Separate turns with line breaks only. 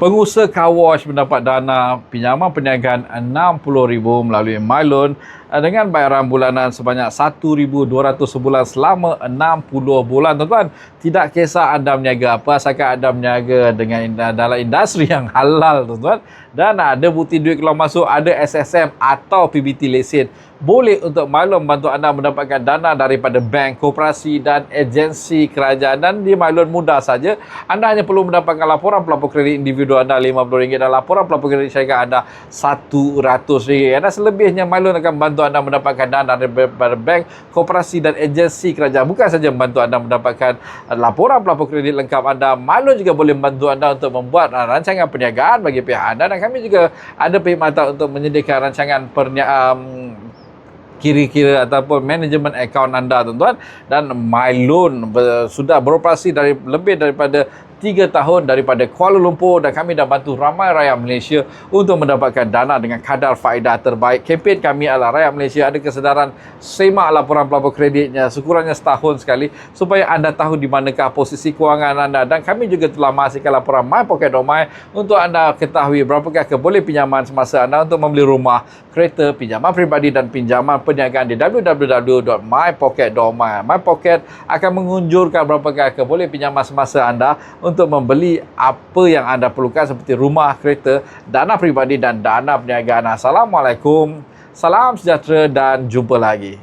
Pengusaha car wash mendapat dana pinjaman perniagaan RM60,000 melalui MyLoan dengan bayaran bulanan sebanyak RM1,200 sebulan selama 60 bulan. Tuan-tuan, tidak kisah anda berniaga apa, asalkan anda berniaga dengan dalam industri yang halal, tuan-tuan. Dan ada bukti duit keluar masuk, ada SSM atau PBT lesen. Boleh untuk MyLoan membantu anda mendapatkan dana daripada bank, koperasi dan agensi kerajaan. Dan di MyLoan mudah saja. Anda hanya perlu mendapatkan laporan pelapor kredit individu anda RM50 dan laporan pelapor kredit syarikat anda RM100. Dan selebihnya MyLoan akan membantu anda mendapatkan dana daripada bank, koperasi dan agensi kerajaan. Bukan saja membantu anda mendapatkan laporan pelapor kredit lengkap anda, MyLoan juga boleh membantu anda untuk membuat rancangan perniagaan bagi pihak anda dan kami juga ada perkhidmatan untuk menyediakan rancangan perniagaan um, kira-kira ataupun manajemen akaun anda tuan-tuan dan MyLoan sudah beroperasi dari lebih daripada 3 tahun daripada Kuala Lumpur dan kami dah bantu ramai rakyat Malaysia untuk mendapatkan dana dengan kadar faedah terbaik. Kempen kami adalah rakyat Malaysia ada kesedaran semak laporan pelapor kreditnya sekurangnya setahun sekali supaya anda tahu di manakah posisi kewangan anda dan kami juga telah masihkan laporan My Pocket Domai untuk anda ketahui berapakah keboleh pinjaman semasa anda untuk membeli rumah, kereta, pinjaman peribadi dan pinjaman perniagaan di www.mypocket.my. My Pocket akan mengunjurkan berapakah keboleh pinjaman semasa anda untuk membeli apa yang anda perlukan seperti rumah, kereta, dana peribadi dan dana perniagaan. Assalamualaikum. Salam sejahtera dan jumpa lagi.